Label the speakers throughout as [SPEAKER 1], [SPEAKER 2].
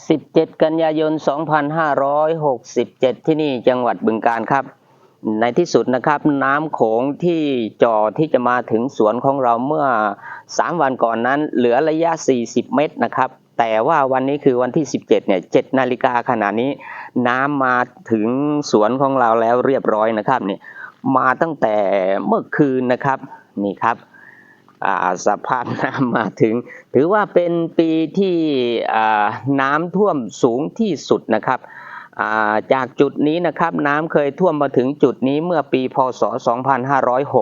[SPEAKER 1] 17 กันยายน 2567 ที่นี่จังหวัดบึงการครับ ในที่สุดนะครับ น้ำโขงที่จ่อที่จะมาถึงสวนของเราเมื่อ 3 วันก่อนนั้น เหลือระยะ 40 เมตรนะครับ แต่ว่าวันนี้คือวันที่ 17 เนี่ย 7 นาฬิกาขณะนี้ น้ำมาถึงสวนของเราแล้วเรียบร้อยนะครับนี่มาตั้งแต่เมื่อคืนนะครับนี่ครับ สภาพน้ำมาถึง ถือว่าเป็นปีที่อ่าน้ำท่วมสูงที่สุดนะครับอ่าจากจุดนี้นะครับน้ำเคยท่วมมาถึงจุดนี้เมื่อปีพศ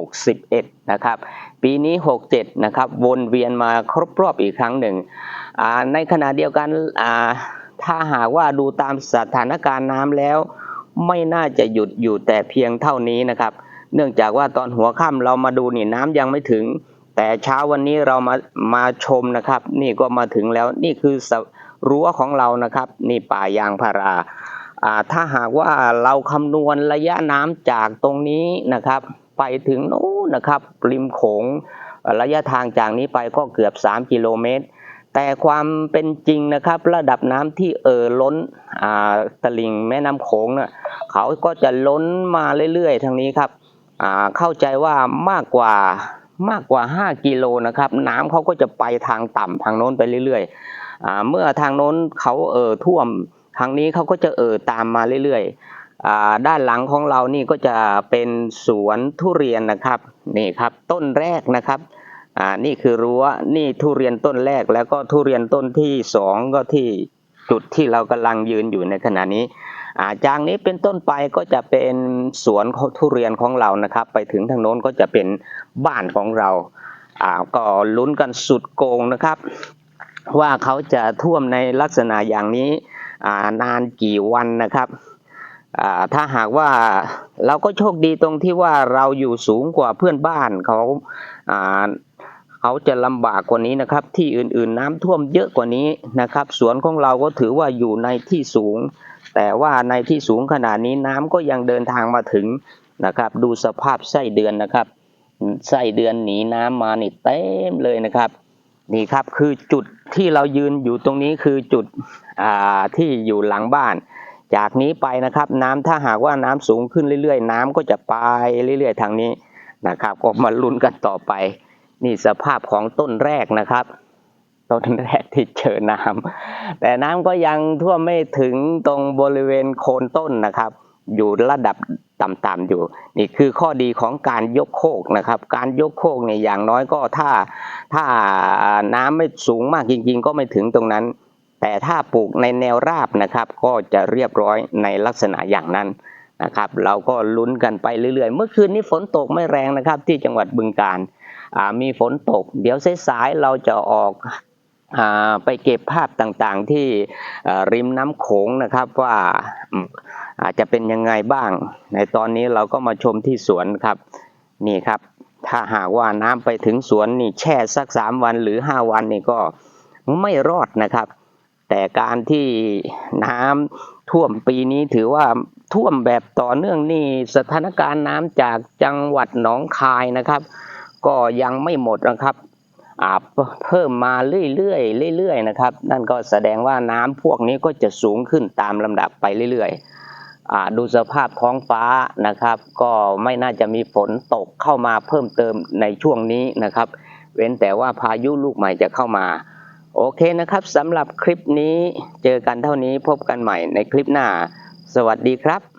[SPEAKER 1] 2561 นะครับ ปีนี้ 67 นะครับ วนเวียนมาครบรอบอีกครั้งหนึ่งอ่าในขณะเดียวกันอ่าถ้าหากว่าดูตามสถานการณ์น้ำแล้ว ไม่น่าจะหยุดอยู่แต่เพียงเท่านี้นะครับ เนื่องจากว่าตอนหัวค่ำเรามาดูนี่น้ำยังไม่ถึง แต่เช้าวันนี้เรามามาชมนะครับ นี่ก็มาถึงแล้วนี่คือรั้วของเรานะครับ นี่ป่ายางพาราอ่าถ้าหากว่าเราคำนวณระยะน้ำจากตรงนี้นะครับ ไปถึงนู้นนะครับริมโขงระยะทางจากนี้ไปก็เกือบ 3 กิโลเมตร แต่ความเป็นจริงนะครับ ระดับน้ำที่เอ่อล้นอ่าตลิ่งแม่น้ำโขงเนะ่ะเขาก็จะล้นมาเรื่อยๆทางนี้ครับอ่าเข้าใจว่ามากกว่า มากกว่า 5 กิโลนะครับ น้ำเขาก็จะไปทางต่ำทางโน้นไปเรื่อยๆเมื่อทางโน้นเขาเอ่อท่วมทางนี้เขาก็จะเอ่อตามมาเรื่อยๆด้านหลังของเรานี่ก็จะเป็นสวนทุเรียนนะครับนี่ครับต้นแรกนะครับนี่คือรั้วนี่ทุเรียนต้นแรกแล้วก็ทุเรียนต้นที่สองก็ที่จุดที่เรากำลังยืนอยู่ในขณะนี้ จากนี้เป็นต้นไปก็จะเป็นสวนทุเรียนของเรานะครับ ไปถึงทางโน้นก็จะเป็นบ้านของเราอ่าก็ลุ้นกันสุดโกงนะครับ ว่าเขาจะท่วมในลักษณะอย่างนี้อ่านานกี่วันนะครับอ่าถ้าหากว่าเราก็โชคดีตรงที่ว่าเราอยู่สูงกว่าเพื่อนบ้านเขาอ่าเขาจะลำบากกว่านี้นะครับ ที่อื่นๆน้ำท่วมเยอะกว่านี้นะครับ สวนของเราก็ถือว่าอยู่ในที่สูง แต่ว่าในที่สูงขนาดนี้น้ำก็ยังเดินทางมาถึงนะครับ ดูสภาพไส้เดือนนะครับไส้เดือนหนีน้ำมานี่เต็มเลยนะครับนี่ครับคือจุดที่เรายืนอยู่ตรงนี้คือจุดอ่าที่อยู่หลังบ้าน จากนี้ไปนะครับ น้ำถ้าหากว่าน้ำสูงขึ้นเรื่อยๆ น้ำก็จะไปเรื่อยๆ ทางนี้นะครับ ก็มาลุ้นกันต่อไป นี่สภาพของต้นแรกนะครับ ต้นแรกที่เจอน้ำแต่น้ำก็ยังท่วมไม่ถึงตรงบริเวณโคนต้นนะครับ อยู่ระดับต่ำๆอยู่ นี่คือข้อดีของการยกโคกนะครับ การยกโคกเนี่ยอย่างน้อยก็ถ้าถ้าน้ำไม่สูงมากจริง ๆ ก็ไม่ถึงตรงนั้น แต่ถ้าปลูกในแนวราบนะครับ ก็จะเรียบร้อยในลักษณะอย่างนั้นนะครับเราก็ลุ้นกันไปเรื่อยๆ เมื่อคืนนี้ฝนตกไม่แรงนะครับ ที่จังหวัดบึงกาฬมีฝนตก เดี๋ยวสายๆเราจะออก ไปเก็บภาพต่างๆที่ริมน้ำโขงนะครับว่าอาจจะเป็นยังไงบ้าง ในตอนนี้เราก็มาชมที่สวนครับนี่ครับ ถ้าหากว่าน้ำไปถึงสวนนี่แช่สักสามวันหรือห้าวันนี่ก็ไม่รอดนะครับ แต่การที่น้ำท่วมปีนี้ถือว่าท่วมแบบต่อเนื่องนี่สถานการณ์น้ำจากจังหวัดหนองคายนะครับ ก็ยังไม่หมดนะครับ เพิ่มมาเรื่อยๆเรื่อยๆนะครับ นั่นก็แสดงว่าน้ำพวกนี้ก็จะสูงขึ้นตามลำดับไปเรื่อยๆดูสภาพท้องฟ้านะครับ ก็ไม่น่าจะมีฝนตกเข้ามาเพิ่มเติมในช่วงนี้นะครับ เว้นแต่ว่าพายุลูกใหม่จะเข้ามา โอเคนะครับสำหรับคลิปนี้เจอกันเท่านี้พบกันใหม่ในคลิปหน้า สวัสดีครับ